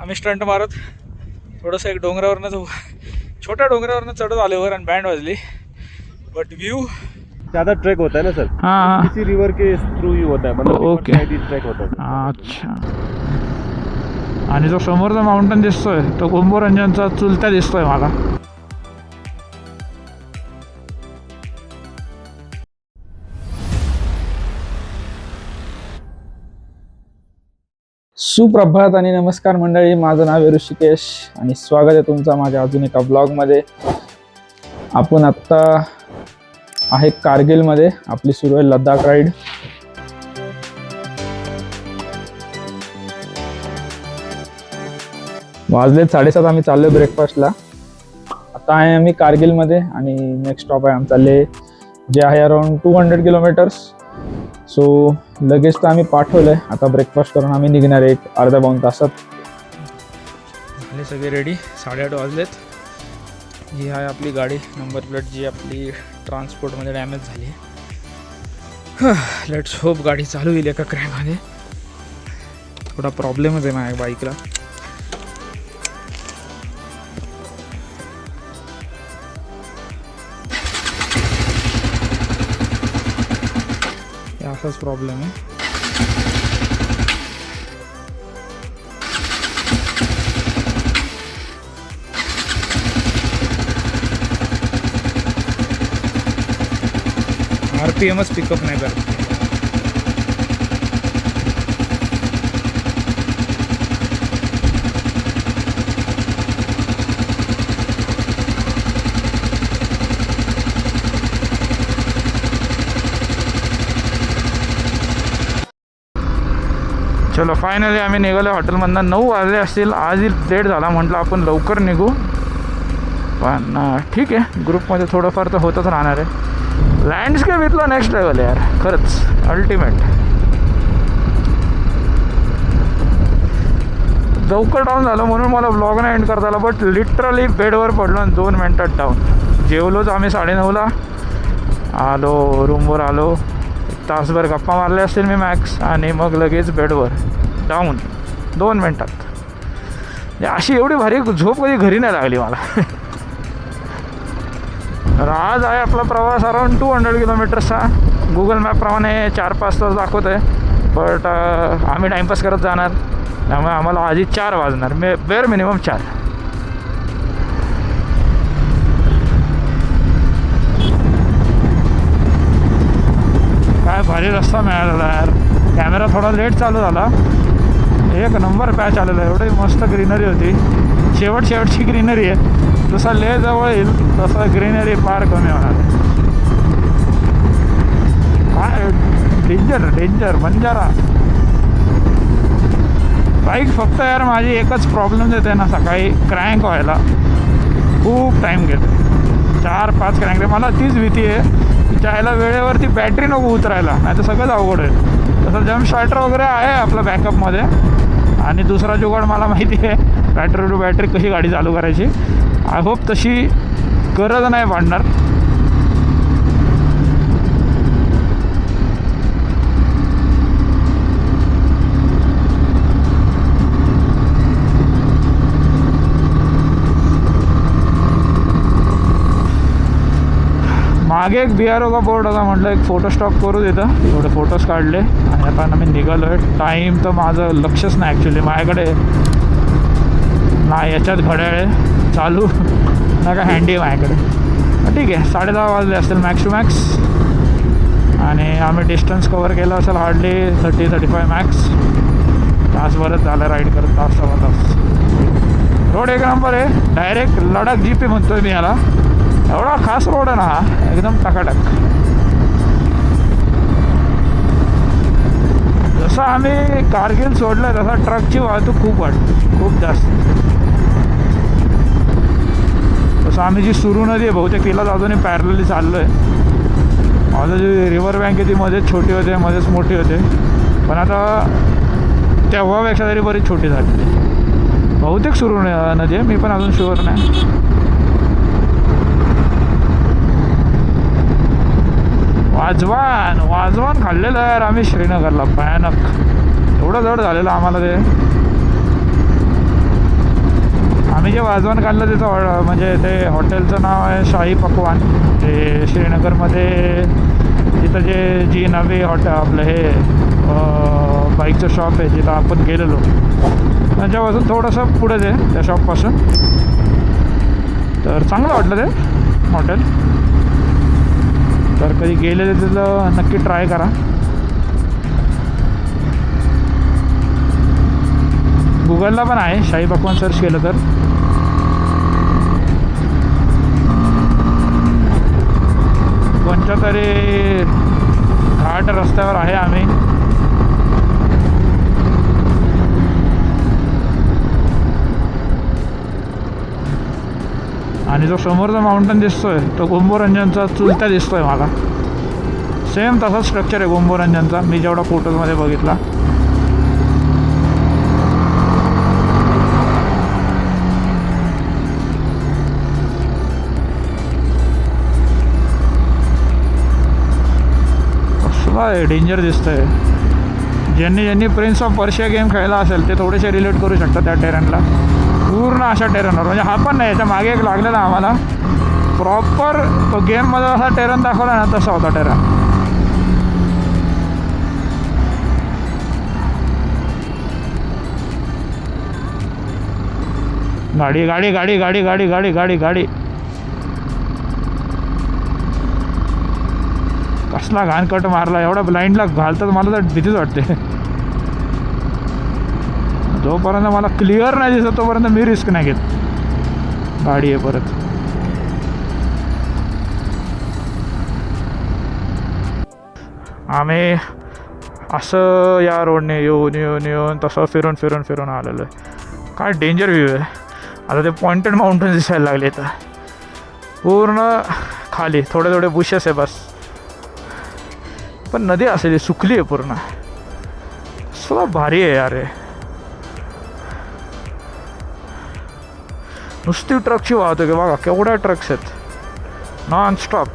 आम्ही स्टंट मारत थोडंसं एक डोंगरावरनं जाऊ. छोट्या डोंगरावरनं चढत आलो वर आणि बँड वाजली. बट व्ह्यू ज्यादा ट्रैक होता है ना सर? हां हां. किसी रिवर के थ्रू ही होता है मतलब ओके. ट्रैक होता है अच्छा. आणि जो समोरचा माउंटन दिसतोय तो कुंभोरंजनचा चुलता दिसतोय मला. सुप्रभात आणि नमस्कार मंडळी. माझं नाव आहे ऋषिकेश आणि स्वागत आहे तुमचा माझ्या अजून एका ब्लॉगमध्ये आपण आत्ता आहे कारगिलमध्ये. आपली सुरू आहे लद्दाख राईड वाजले साडेसात आम्ही चाललो ब्रेकफास्टला आता आहे आम्ही कारगिलमध्ये आणि नेक्स्ट स्टॉप आहे आमचा ले जे आहे around two hundred kilometres so लगेच तर आम्ही पाठवलं आहे आता ब्रेकफास्ट करून आम्ही निघणार आहे एक अर्ध्या पाऊन तासात. आपले सगळे रेडी साडेआठ वाजलेत. ही आहे आपली गाडी. नंबर प्लेट जी आपली ट्रान्सपोर्टमध्ये डॅमेज झाली लेट्स होप गाडी चालू येईल एका क्रॅकमध्ये थोडा प्रॉब्लेमच आहे माझ्या बाईकला हे। प्रॉब्लम है आर पी पिकअप नहीं करत। चलो फायनली आम्ही निघालो. हॉटेलमधनं नऊ वाजले असतील. आज लेट झाला म्हटलं आपण लवकर निघू. पण ठीक आहे. ग्रुपमध्ये थोडंफार तर होतच राहणार आहे. लँडस्केप इथलं नेक्स्ट लेवल यार. खरंच. अल्टिमेट लवकर डाऊन झालं म्हणून मला ब्लॉग नाही एंड करता आला बट लिटरली बेडवर पडलो आणि दोन मिनटात डाऊन जेवलोच आम्ही साडेनऊला. आलो रूमवर आलो. तासभर गप्पा मारल्या असतील मी मॅक्स आणि मग लगेच बेडवर. डाऊन दोन मिनटात. म्हणजे अशी एवढी भारी झोप कधी घरी नाही लागली मला. तर आज आहे आपला प्रवास अराउंड टू हंड्रेड किलोमीटर्सचा गुगल मॅपप्रमाणे चार पाच तास दाखवत आहे बट आम्ही टाईमपास करत जाणार. त्यामुळे आम्हाला आधी चार वाजणार. मे बेअर मिनिमम चार. भारी रस्ता मिळालेला यार. कॅमेरा थोडा लेट चालू झाला. एक नंबर पॅच आलेला आहे. एवढी मस्त ग्रीनरी होती. शेवट शेवटची ग्रीनरी आहे. जसा ले जवळ येईल तसं ग्रीनरी फार कमी होणार आहे. काय डेंजर डेंजर बंजारा. बाईक फक्त यार माझी एकच प्रॉब्लेम देते ना सकाळी क्रँक व्हायला. खूप टाईम घेते. चार पाच क्रँक मला तीच भीती आहे. त्याला वेळेवरती बॅटरी नको उतरायला नाही तर सगळंच अवघड आहे तसं जम्प शॉर्टर वगैरे आहे आपलं बॅकअपमध्ये आणि दुसरा जुगाड मला माहिती आहे बॅटरी टू बॅटरी कशी गाडी चालू करायची. आय होप तशी गरज नाही पडणार मागे एक बी आर ओचा बोर्ड होता म्हटलं एक फोटो स्टॉप करू देतं थोडे फोटोज काढले आणि आता आम्ही निघालो आहे टाईम तर माझं लक्षच नाही ॲक्च्युली माझ्याकडे ना याच्यात घड्याळ आहे. चालू. ना का हँडी माझ्याकडे. ठीक आहे साडे दहा वाजले असतील मॅक्स टू मॅक्स आणि आम्ही डिस्टन्स कवर केलं असेल hardly thirty thirty five max तासभरच झालं राईड करत तास सव्वा तास. रोड एक नंबर आहे. डायरेक्ट लडाख जी पी म्हणतो आहे मी याला. एवढा खास रोड आहे ना हा एकदम टकाटक. जसं आम्ही कारगिल सोडलं तसा ट्रकची वाहतूक खूप वाढली खूप जास्त. तसं आम्ही जी सुरू नदी आहे बहुतेक तिलाच अजूनही पॅरलली चाललो आहे माझं जी रिव्हर बँक आहे ती मध्येच छोटी होते मध्येच मोठी होते. पण आता तेव्हापेक्षा तरी बरीच छोटी झाली. बहुतेक सुरू नदी आहे मी पण अजून शुअर नाही. वाजवान वाजवान खाल्लेलं यार आम्ही श्रीनगरला. भयानक. एवढं जड झालेलं आम्हाला ते. आम्ही जे वाजवान काढलं त्याचं हॉ- म्हणजे ते हॉटेलचं नाव आहे शाही पकवान. ते श्रीनगरमध्ये तिथं जे जी नवी हॉटेल आपलं हे बाईकचं शॉप आहे जिथं आपण गेलेलो. त्यांच्यापासून थोडंसं पुढेच आहे त्या शॉपपासून तर चांगलं वाटलं ते हॉटेल. तर कधी गेले तिथं नक्की ट्राय करा. गुगलला पण आहे शाही पकवान सर्च केलं तर. कोणत्या तरी घाट रस्त्यावर आहे आम्ही. आणि जो समोरचा माउंटन दिसतोय तो गोंबोरंजनचा चुलता दिसतोय मला. सेम तसाच स्ट्रक्चर आहे गोंबोरंजनचा. मी जेवढा फोटोजमध्ये बघितला. आहे डेंजर दिसतंय. ज्यांनी ज्यांनी प्रिन्स ऑफ पर्शिया गेम खेळला असेल ते थोडेसे रिलेट करू शकतात त्या टेरनला पूर्ण अशा टेरनवर म्हणजे हा पण नाही याच्या मागे एक लागलेला आम्हाला. प्रॉपर तो गेममध्ये असा टेरन दाखवला ना तसा होता टेरन गाडी गाडी गाडी गाडी गाडी गाडी गाडी गाडी. कसला घाणकट मारला एवढा ब्लाइंडला घालतात मला तर भीतीच वाटते. जोपर्यंत मला क्लिअर नाही दिसत तोपर्यंत मी रिस्क नाही घेत. गाडी आहे परत. आम्ही असं या रोडने येऊन येऊन येऊन तसं फिरून फिरून फिरून आलेलो आहे. काय डेंजर व्ह्यू आहे. आता ते पॉइंटेड माउंटेन दिसायला लागले तर पूर्ण खाली थोडे थोडे बुशेस आहे बस. पण नदी असेल सुकली आहे पूर्ण. सगळं भारी आहे यार नुसती ट्रकची वाहतूक आहे बघा केवढ्या ट्रक्स आहेत नॉन स्टॉप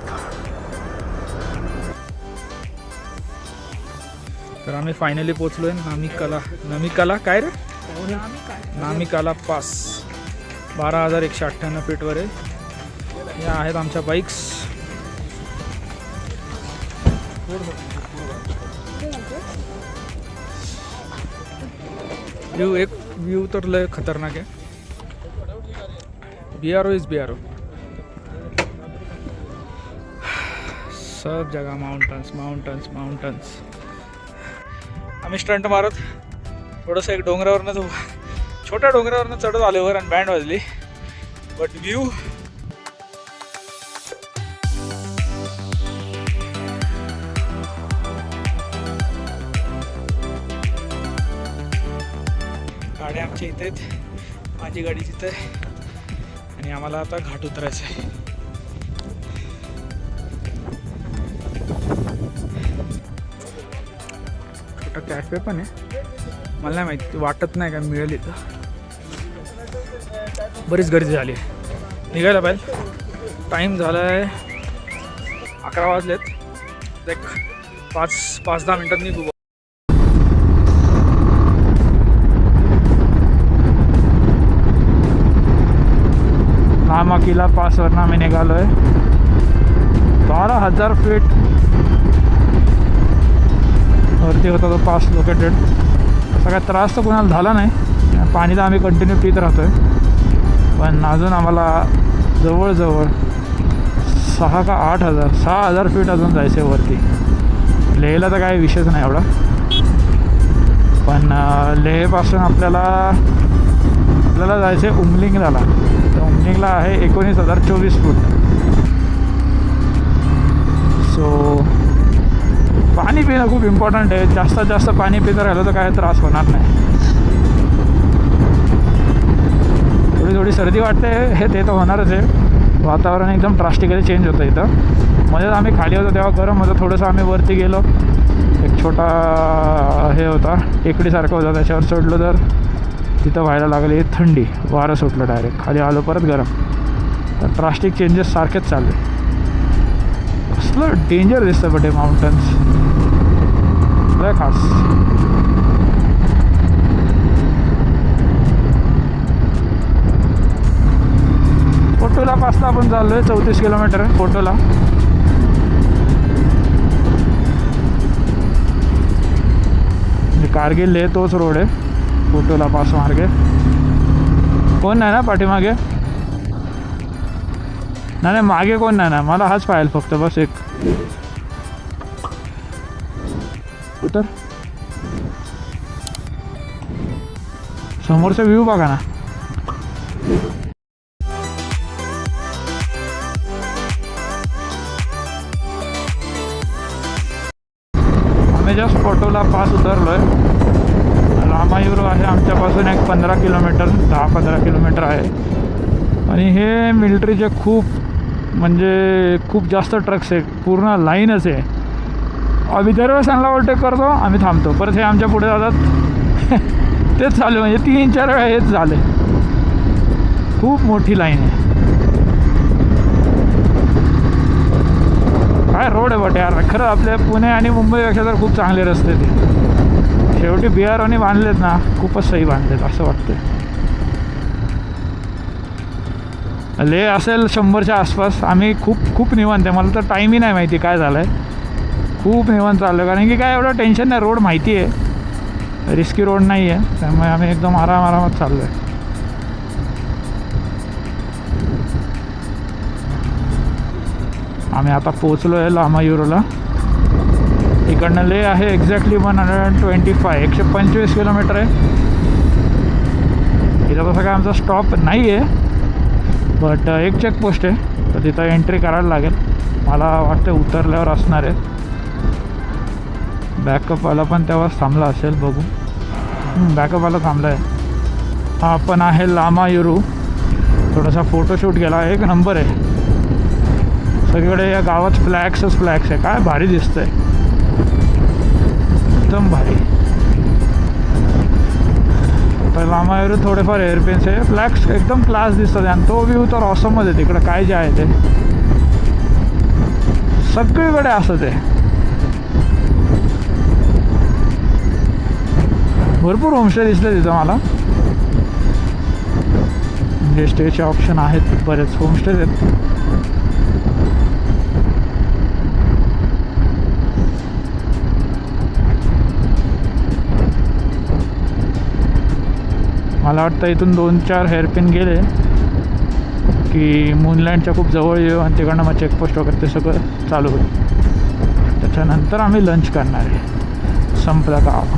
तर आम्ही फायनली पोचलो आहे नामिकाला. नामिकाला काय रे? नामिकाला पास. बारा हजार एकशे अठ्ठ्याण्णव फीटवर आहे. या आहेत आमच्या बाईक्स व्यू एक व्यू तर लय खतरनाक आहे. B R O is B R O सब जगह माउंटन्स माउंटन्स माउंटन्स आम्ही स्टंट मारत थोडंसं एक डोंगरावरनं छोट्या डोंगरावरनं चढत आल्यावर आणि बँड वाजली. बट व्ह्यू गाड्या आमच्या इथे माझी गाडी तिथे आम्हाला आता घाट उतरायचं आहे. छोटा कॅफे पण आहे. मला नाही माहिती वाटत नाही का मिळेल इथं. बरीच गर्दी झाली आहे. निघायला पाहिजे. टाईम झाला आहे अकरा वाजलेत. एक पाच पाच दहा मिनटात निघू. किला पासवरनं आम्ही निघालो आहे बारा हजार फीट वरती होता तो पास लोकेटेड असा काय त्रास तर कोणाला झाला नाही. पाणी तर आम्ही कंटिन्यू पित राहतो आहे पण अजून आम्हाला जवळजवळ सहा का आठ हजार सहा हजार फीट अजून जायचं आहे वरती. लेहला तर काही विषयच नाही एवढा. पण लेहपासून आपल्याला आपल्याला जायचं आहे उमलिंगला. तर उमलिंगला आहे एकोणीस हजार चोवीस फूट. सो पाणी पिणं खूप इम्पॉर्टंट आहे. जास्तीत जास्त पाणी पित राहिलं तर काय त्रास होणार नाही. थोडी थोडी सर्दी वाटते हे ते तर होणारच आहे. वातावरण एकदम ड्रास्टिकली चेंज होतं इथं. मध्येच आम्ही खाली होतो तेव्हा गरम होतं. थोडंसं आम्ही वरती गेलो. एक छोटा हे होता. टेकडीसारखं होतं त्याच्यावर चढलो तर. तिथं व्हायला लागले थंडी. वारं सुटलं डायरेक्ट खाली आलो परत गरम. तर ड्रास्टिक चेंजेस सारखेच चालले कसलं डेंजर दिसतं बटे माउंटन्स लय खास. पासला आपण चाललो आहे चौतीस किलोमीटर फोटोला. म्हणजे कारगिल आहे तोच रोड आहे. फोटोला पास मार्गे कोण नाही ना पाठीमागे? नाही नाही मागे कोण नाही ना? मला हाच पाहिजे फक्त बस एक. उतर. समोरचा व्ह्यू बघा ना. आम्ही जस्ट फोटोला पास उतरलोय. आमच्यापासून एक पंधरा किलोमीटर दहा पंधरा किलोमीटर आहे. आणि हे मिलिटरीचे खूप म्हणजे खूप जास्त ट्रक्स आहे. पूर्ण लाईनच आहे. आम्ही दरवेळेस त्यांना ओव्हरटेक करतो आम्ही थांबतो. परत हे आमच्या पुढे जातात. तेच चालू म्हणजे तीन चार वेळा हेच झाले खूप मोठी लाईन आहे. काय रोड आहे बट यार. खरं आपल्या पुणे आणि मुंबईपेक्षा तर खूप चांगले रस्ते ते शेवटी बिहारवानी बांधलेत ना खूपच सही बांधलेत असं वाटतं ले असेल शंभरच्या आसपास आम्ही खूप खूप निवांत आहे. मला तर टाईमही नाही माहिती काय झालं आहे खूप निवांत चाललं आहे कारण की काय एवढं टेन्शन नाही रोड माहिती आहे. रिस्की रोड नाही आहे त्यामुळे आम्ही एकदम आराम आरामात चाललो आहे आम्ही आता पोचलो आहे लामा युरोला. इकडनं ले आहे exactly one hundred and twenty five एकशे पंचवीस किलोमीटर आहे. इथं तसं काय आमचा स्टॉप नाही आहे बट एक चेकपोस्ट आहे. तर तिथं एंट्री करायला लागेल. मला वाटतं उतरल्यावर असणार आहे. बॅकअपवाला पण तेव्हाच थांबला असेल बघू. बॅकअपवाला थांबला आहे हा पण आहे लामा युरू. थोडासा फोटोशूट केला एक नंबर आहे. सगळीकडे या गावात फ्लॅक्सच फ्लॅक्स आहे. काय भारी दिसतं आहे एकदम भारी. तर लांबावर थोडेफार एअरपेन्स आहे. फ्लॅक्स एकदम क्लास दिसतात. आणि तो व्ह्यू तर ऑसमच आहे तिकडं काय जे आहे ते. सगळीकडे असं ते. भरपूर होमस्टे दिसले तिथं मला. म्हणजे स्टेचे ऑप्शन आहेत बरेच होमस्टेज आहेत. मला वाटतं इथून दोन चार हेअरपिन गेले की मूनलँडच्या खूप जवळ येऊ आणि तिकडनं मग चेकपोस्ट वगैरे ते सगळं चालू होईल. त्याच्यानंतर आम्ही लंच करणार आहे. संपलं गाव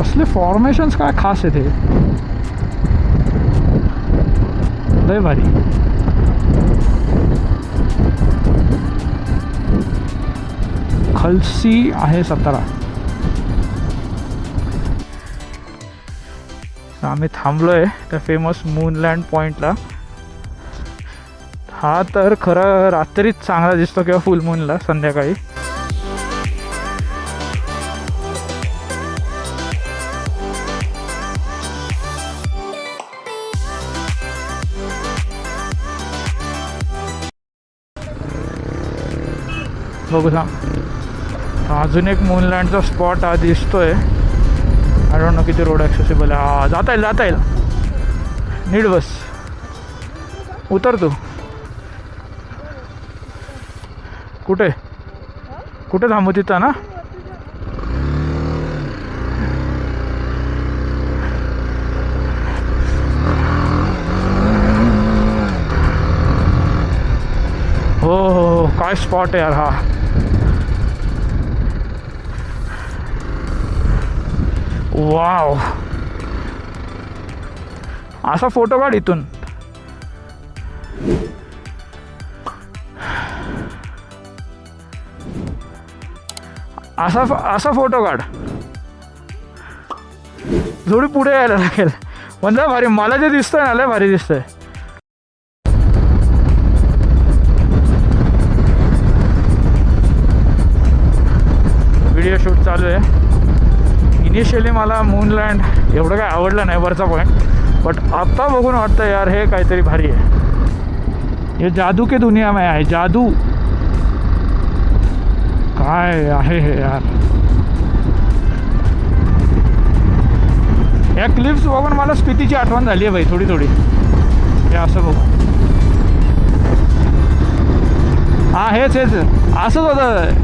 कसले फॉर्मेशन्स काय खास आहे ते? लय भारी. खलसी आहे सतरा. तर आम्ही थांबलो आहे त्या फेमस मूनलँड पॉईंटला हा तर खरं रात्रीच चांगला दिसतो किंवा फुल मूनला संध्याकाळी. बघू सांग अजून एक मूनलँडचा स्पॉट हा दिसतोय. आय डोंट नो किती रोड ॲक्सेसिबल आहे. हा जाता येईल जाता येईल. नीट बस. उतर तू. कुठे? कुठे थांबू तिथं ना? हो हो हो. काय स्पॉट आहे यार हा. वाव. असा फोटो काढ इथून. असा असा फोटो काढ. थोडी पुढे यायला लागेल. म्हणजे भारी मला जे दिसतंय ना लय भारी दिसतंय. व्हिडिओ शूट चालू आहे. इनिशियली मला मूनलँड एवढं काय आवडलं नाही वरचा पॉईंट बट आत्ता बघून वाटतं यार हे काहीतरी भारी आहे. हे जादू के दुनिया में आहे जादू. काय आहे हे यार? या क्लिप्स बघून मला स्पितीची आठवण झाली आहे भाई थोडी थोडी. हे असं बघू. हा हेच हेच. असंच होतं.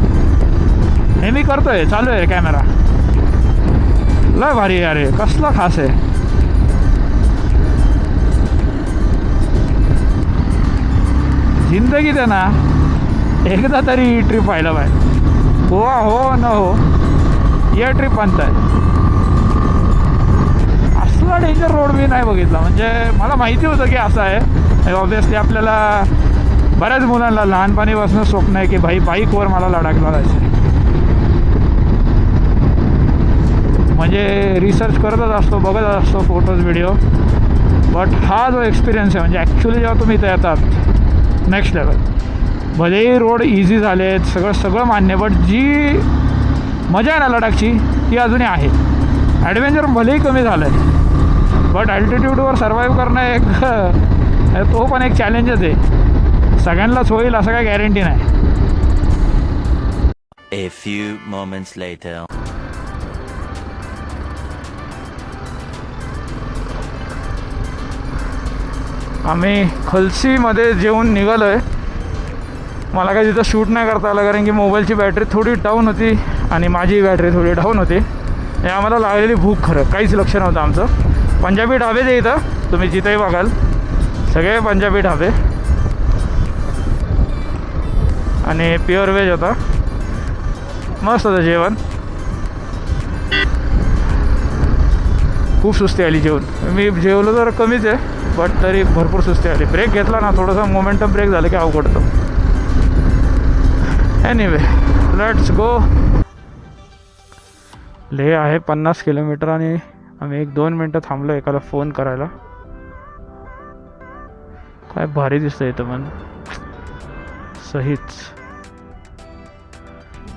हे मी करतोय चालू आहे कॅमेरा लय भारी अरे कसला खास आहे. जिंदगीत आहे ना. एकदा तरी ट्रिप व्हायला पाहिजे. गोवा हो न हो या ट्रिप आणताय. असला डेंजर रोड मी नाही बघितला. म्हणजे मला माहिती होतं की असं आहे. ऑब्विसली आपल्याला बऱ्याच मुलांना लहानपणीपासून स्वप्न आहे की भाई बाईकवर मला लडाखला जायचं आहे म्हणजे रिसर्च करतच असतो बघत असतो फोटोज व्हिडिओ बट हा जो एक्सपिरियन्स आहे म्हणजे ॲक्च्युली जेव्हा तुम्ही इथे येतात नेक्स्ट लेवल भलेही रोड इझी झाले आहेत सगळं सगळं मान्य बट जी मजा आहे ना लडाखची ती अजूनही आहे. ॲडव्हेंचर भलेही कमी झालं आहे बट अल्टिट्यूडवर सर्वाईव्ह करणं एक तो पण एक चॅलेंजच आहे. सगळ्यांनाच होईल असं काही गॅरंटी नाही. A few moments later. आम्ही खलसीमध्ये जेवून निघालो आहे मला काही तिथं शूट नाही करता आलं कारण की मोबाईलची बॅटरी थोडी डाऊन होती आणि माझी बॅटरी थोडी डाऊन होती. हे आम्हाला लागलेली भूक खरं काहीच लक्ष नव्हतं आमचं. पंजाबी ढाबे ते इथं तुम्ही जिथेही बघाल. सगळे पंजाबी ढाबे. आणि प्युअर व्हेज होता मस्त होतं जेवण. खूप सुस्ती आली जेवण मी जेवलो तर कमीच आहे. बट तरी भरपूर सुस्ती आली. ब्रेक घेतला ना थोडंसं मोमेंटम ब्रेक झालं की अवघडतो एनिवे लेट्स गो ले आहे पन्नास किलोमीटर आणि आम्ही एक दोन मिनटं थांबलो एकाला फोन करायला. काय भारी दिसतं इथं पण. सहीच.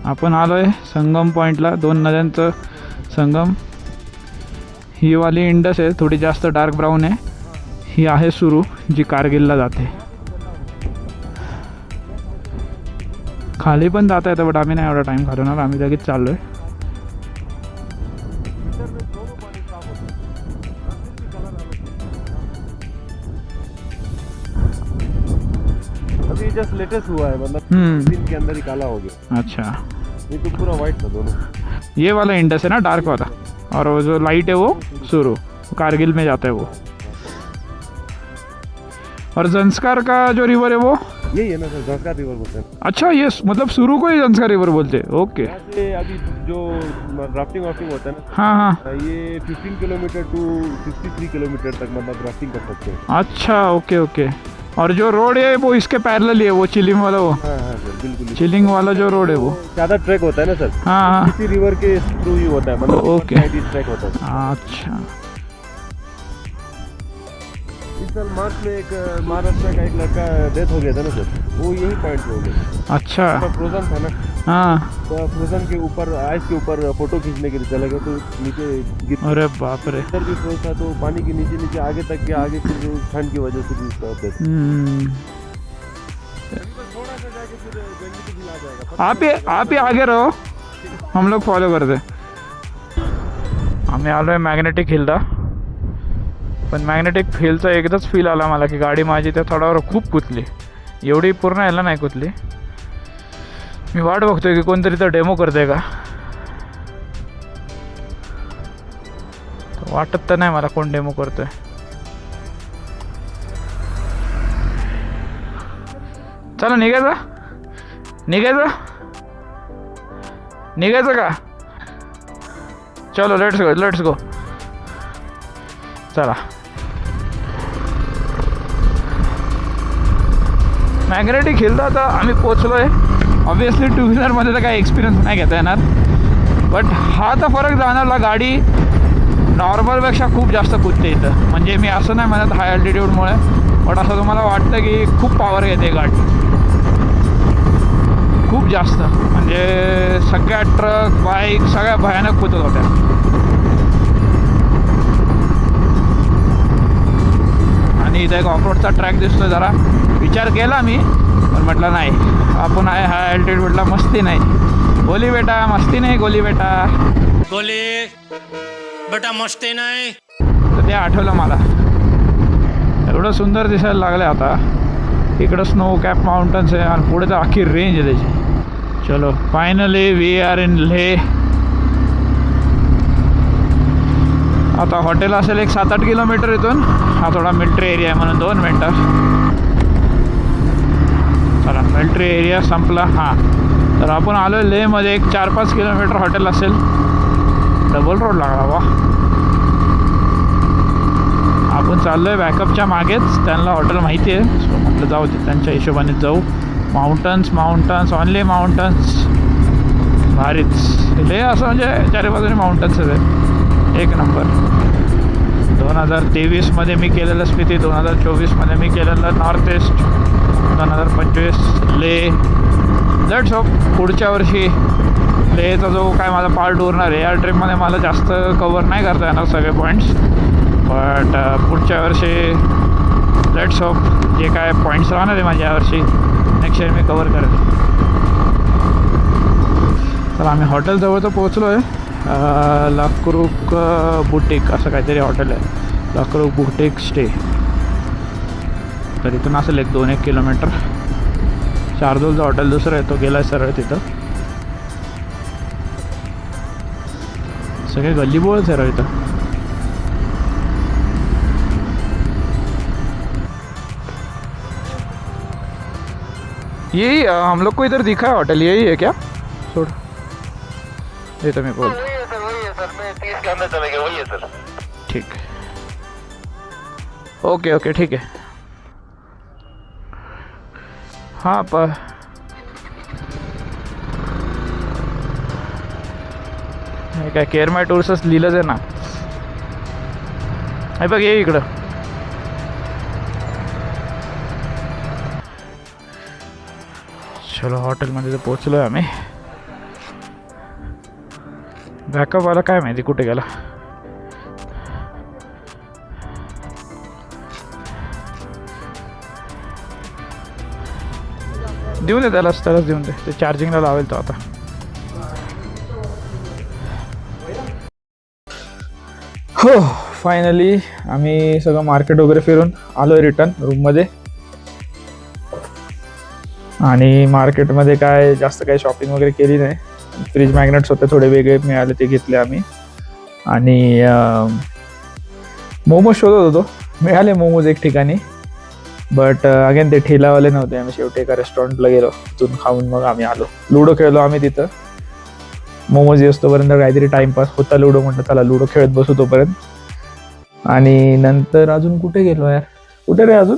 आपण आलो आहे संगम पॉईंटला दोन नद्यांचं संगम. ही वाली इंडस आहे थोडी जास्त डार्क ब्राऊन आहे. ही आहे सुरू जी कारगिलला जाते. खाली पण जाता येतं बट आम्ही नाही एवढा टाईम घालवणार. आम्ही लगेच चाललो आहे जस्ट लेटेस्ट हुआ है मतलब हम्म, दिन के अंदर ही काला हो गया। अच्छा। ये तो पूरा व्हाइट था दोनों। ये वाला इंडस है ना डार्क वाला? और वो जो लाइट है वो सुरू कारगिल में जाता है वो। और जंस्कार का जो रिवर है वो? यही है ना सर झंकार रिवर बोलते हैं। अच्छा ये मतलब शुरू को ही जंस्कार रिवर बोलते हैं? ओके से अभी जो राफ्टिंग वाफ्टिंग होता है ना हाँ हाँ. ये 15 किलोमीटर टू 63 किलोमीटर तक मतलब राफ्टिंग कर सकते हैं। अच्छा ओके ओके और जो रोड है वो इसके पैरेलल ही है वो चिलिंग वाला वो? हाँ हाँ सर बिल्कुल चिलिंग वाला जो रोड है वो? ज़्यादा ट्रैक होता है ना सर? हाँ हाँ. इसी रिवर के थ्रू ही होता है मतलब ओके। ट्रैक होता है। अच्छा. साल मार्च में एक महाराष्ट्र का एक लड़का डेथ हो गया था ना सर वो यही पॉइंट पे हो गया। अच्छा। फ्रोजन था ना। हाँ। तो फ्रोजन के ऊपर आइस के ऊपर फ़ोटो खींचने के लिए चला गया तो नीचे गिर अरे बाप रे। इधर भी फ्रोज था तो पानी के नीचे नीचे आगे तक गया आगे फिर जो ठंड की वजह से भी उसका हम्म, के हिल आप ही आप ही आगे रहो। हम लोग फॉलो करते। आम्ही आलो आहे मॅग्नेटिक हिलला पण मॅग्नेटिक फीलचा एकदाच फील आला मला की गाडी माझी त्या थोडावर खूप कुतली. एवढी पूर्ण यायला नाही कुतली. मी वाट बघतोय की कोणतरी तर डेमो करते का? वाटत तर नाही मला कोण डेमो करतोय. चला निघायचं? निघायचं? निघायचं का? चलो लेट्स गो लेट्स गो चला. मॅग्नेटिक हिलला तर आम्ही पोचलो आहे ऑब्वियसली टू व्हीलरमध्ये तर काही एक्सपिरियन्स नाही घेता येणार. बट हा तर फरक जाणवला गाडी नॉर्मलपेक्षा खूप जास्त कुदते इथं. म्हणजे मी असं नाही म्हणत हाय अल्टिट्यूडमुळे बट असं तुम्हाला वाटतं की खूप पॉवर घेते गाडी. खूप जास्त. म्हणजे सगळ्या ट्रक बाईक सगळ्या भयानक कुतत होत्या. आणि इथं एक ऑफरोडचा ट्रॅक दिसतोय जरा. विचार केला मी पण म्हटलं नाही. आपण आहे हा अल्टिट्यूडला मस्ती नाही. गोली बेटा मस्ती नाही गोली बेटा. गोली बेटा मस्ती नाही. तर ते आठवलं मला. एवढं सुंदर दिसायला लागलं आता. इकडं स्नो कॅप माउंटन्स आहे आणि पुढे तर अख्खी रेंज आहे त्याची. चलो finally we are in Leh आता हॉटेल असेल एक सात आठ किलोमीटर इथून. हा थोडा मिल्ट्री एरिया आहे म्हणून दोन मिनटं. चला मिल्ट्री एरिया संपला. हां. तर आपण आलो लेहमध्ये एक चार पाच किलोमीटर हॉटेल असेल. डबल रोड लागला वा. आपण चाललो आहे बॅकअपच्या मागेच. त्यांना हॉटेल माहिती आहे. सो म्हटलं जाऊ दे त्यांच्या हिशोबाने जाऊ. माउंटन्स माउंटन्स ऑनली माउंटन्स भारीच. लेह असं म्हणजे चारी बाजूने माउंटन्स आहे एक नंबर. दोन हजार तेवीसमध्ये मी केलेलं स्थिती दोन हजार चोवीसमध्ये मी केलेलं नॉर्थ ईस्ट दोन हजार पंचवीस ले. लेट्स होप पुढच्या वर्षी लेहचा जो काय माझा पार्ट उरणार आहे या ट्रिपमध्ये मला जास्त कवर नाही करता येणार सगळे पॉईंट्स बट uh, पुढच्या वर्षी लेट्स होप जे काय पॉईंट्स राहणार आहे माझ्या यावर्षी नेक्स्ट इयर मी कवर करेल. तर आम्ही हॉटेलजवळ तर पोहोचलो आहे लाकरूक बुटीक असं काहीतरी हॉटेल आहे. Lakruk boutique stay. तर इथून असेल एक दोन एक किलोमीटर. शार्दूलचं हॉटेल दुसरं आहे तो गेला आहे सरळ तिथं. सगळे गल्लीबोळच आहे राव इथं. यही हम लोग को इधर दिखा है होटल यही है क्या? छोड़ ये तो मैं बोल वही ठीक। ओके ओके, ठीक है। हाँ प हे काय केअर माय टूर्सच लिहिलंच आहे ना? हे बघ ये इकडं। चलो हॉटेलमध्ये तर पोचलो आहे आम्ही बॅकअपवाला काय माहिती कुठे गेला? देऊन दे त्यालाच त्यालाच देऊन दे. ते चार्जिंगला लावेल तो आता. हो फायनली आम्ही सगळं मार्केट वगैरे फिरून आलो आहे रिटर्न रूममध्ये आणि मार्केटमध्ये काय जास्त काही शॉपिंग वगैरे केली नाही. फ्रीज मॅग्नेट्स होते थोडे वेगळे मिळाले ते घेतले आम्ही. आणि मोमोज शोधत होतो. मिळाले मोमोज एक ठिकाणी. बट अगेन ते ठेलावाले नव्हते. आम्ही शेवटी एका रेस्टॉरंटला गेलो. तिथून खाऊन मग आम्ही आलो. लुडो खेळलो आम्ही तिथं. मोमोज येतोपर्यंत काहीतरी टाइमपास होता लुडो म्हटलं चला लुडो खेळत बसू तोपर्यंत. आणि नंतर अजून कुठे गेलो यार? कुठे रे अजून?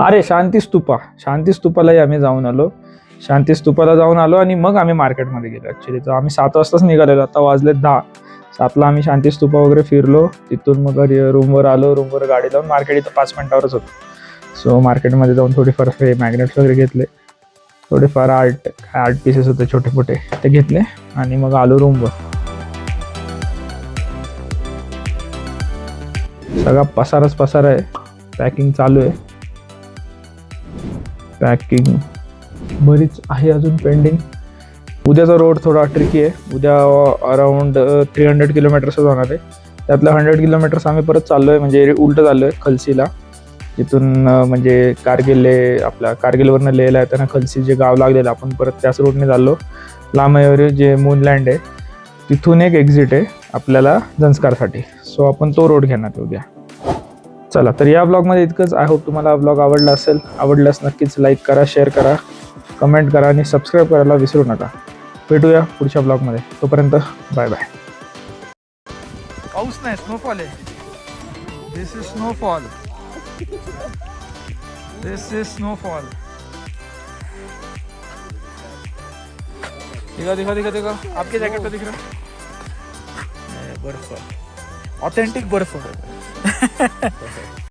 अरे शांती स्तूपा. शांती स्तूपालाही आम्ही जाऊन आलो. शांती स्तूपाला जाऊन आलो आणि मग आम्ही मार्केटमध्ये गेलो ॲक्च्युली तर आम्ही सात वाजताच निघालेलो. आता वाजले दहा. सातला आम्ही शांती स्तूपा वगैरे फिरलो. तिथून मग घरी रूमवर आलो. रूमवर गाडी लावून मार्केट इथं पाच मिनिटावरच होतं. सो मार्केटमध्ये जाऊन थोडीफार फे मॅग्नेट्स वगैरे घेतले. थोडेफार आर्ट आर्ट पीसेस होते छोटे मोठे ते घेतले आणि मग आलो रूमवर. सगळा पसारच पसार आहे. पॅकिंग चालू आहे. पॅकिंग बरीच आहे अजून पेंडिंग उद्याचा रोड थोडा ट्रिकी आहे. उद्या अराऊंड थ्री हंड्रेड किलोमीटर्सच होणार आहे. त्यातलं हंड्रेड किलोमीटर्स आम्ही परत चाललो आहे म्हणजे उलटं चाललो आहे खलसीला. तिथून म्हणजे कारगिल ले आपल्या कारगिलवरनं आहे त्यांना खलसी जे गाव लागलेलं आपण परत त्याच रोडने चाललो. लांबवर जे मूनलँड आहे. तिथून एक एक्झिट आहे आपल्याला जंस्कारसाठी सो आपण तो रोड घेणार उद्या. चला तर या ब्लॉगमध्ये इतकंच. आय होप तुम्हाला ब्लॉग आवडला असेल. आवडल्यास नक्कीच लाईक करा शेअर करा कमेंट करा आणि सबस्क्राईब करायला विसरू नका. भेटूया पुढच्या ब्लॉगमध्ये तोपर्यंत बाय बाय पाऊस नाही स्नोफॉल आहे. This is snowfall this is snowfall दिखा दिखा दिखा दिखा आपके जैकेट का दिख रहा है? बर्फ. ऑथेंटिक बर्फ.